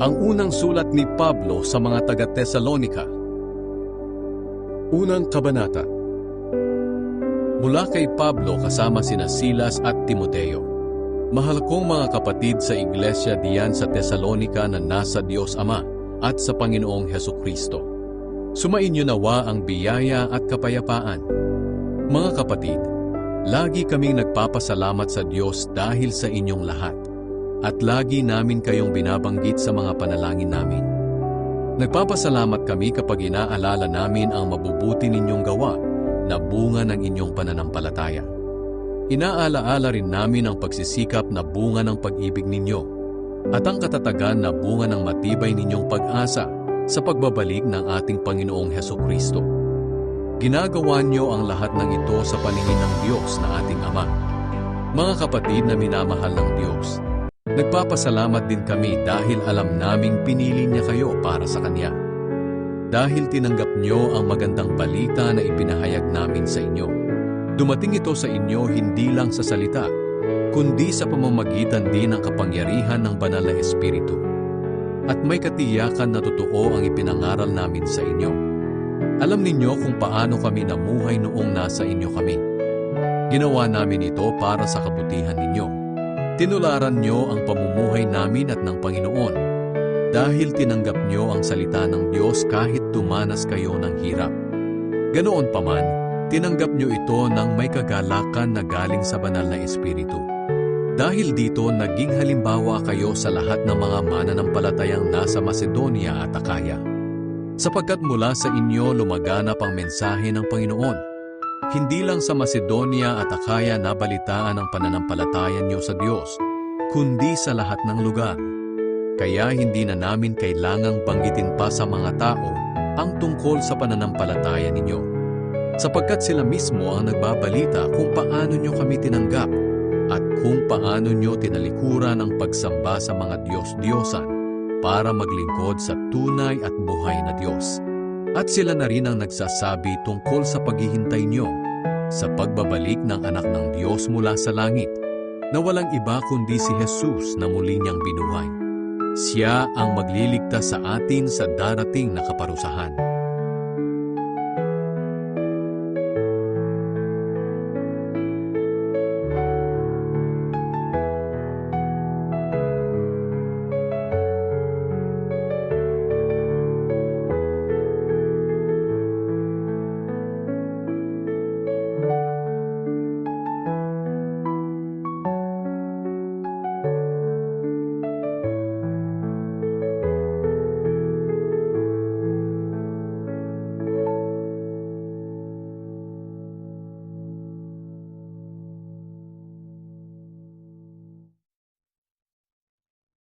Ang unang sulat ni Pablo sa mga taga-Tesalonika. Unang kabanata. Mula kay Pablo kasama sina Silas at Timoteo. Mahal kong mga kapatid sa iglesia diyan sa Tesalonika na nasa Diyos Ama at sa Panginoong Heso Kristo. Sumainyo nawa ang biyaya at kapayapaan. Mga kapatid, lagi kaming nagpapasalamat sa Diyos dahil sa inyong lahat at lagi namin kayong binabanggit sa mga panalangin namin. Nagpapasalamat kami kapag inaalala namin ang mabubuti ninyong gawa na bunga ng inyong pananampalataya. Inaalaala rin namin ang pagsisikap na bunga ng pag-ibig ninyo at ang katatagan na bunga ng matibay ninyong pag-asa sa pagbabalik ng ating Panginoong Heso Kristo. Ginagawa niyo ang lahat ng ito sa paningin ng Diyos na ating Ama. Mga kapatid na minamahal ng Diyos, nagpapasalamat din kami dahil alam naming pinili niya kayo para sa Kanya. Dahil tinanggap niyo ang magandang balita na ipinahayag namin sa inyo. Dumating ito sa inyo hindi lang sa salita, kundi sa pamamagitan din ng kapangyarihan ng banal na Espiritu. At may katiyakan na totoo ang ipinangaral namin sa inyo. Alam ninyo kung paano kami namuhay noong nasa inyo kami. Ginawa namin ito para sa kabutihan ninyo. Tinularan nyo ang pamumuhay namin at ng Panginoon dahil tinanggap nyo ang salita ng Diyos kahit tumanas kayo ng hirap. Ganoon pa man, tinanggap nyo ito ng may kagalakan na galing sa banal na Espiritu. Dahil dito, naging halimbawa kayo sa lahat ng mga mananampalatayang nasa Macedonia at Akaya. Sapagkat mula sa inyo lumaganap ang mensahe ng Panginoon. Hindi lang sa Macedonia at Akaya nabalitaan ang pananampalatayan niyo sa Diyos, kundi sa lahat ng lugar. Kaya hindi na namin kailangang banggitin pa sa mga tao ang tungkol sa pananampalataya ninyo. Sapagkat sila mismo ang nagbabalita kung paano nyo kami tinanggap at kung paano nyo tinalikuran ang pagsamba sa mga Diyos-Diyosan para maglingkod sa tunay at buhay na Diyos. At sila na rin ang nagsasabi tungkol sa paghihintay nyo sa pagbabalik ng anak ng Diyos mula sa langit na walang iba kundi si Jesus na muli niyang binuhay. Siya ang magliligtas sa atin sa darating na kaparusahan.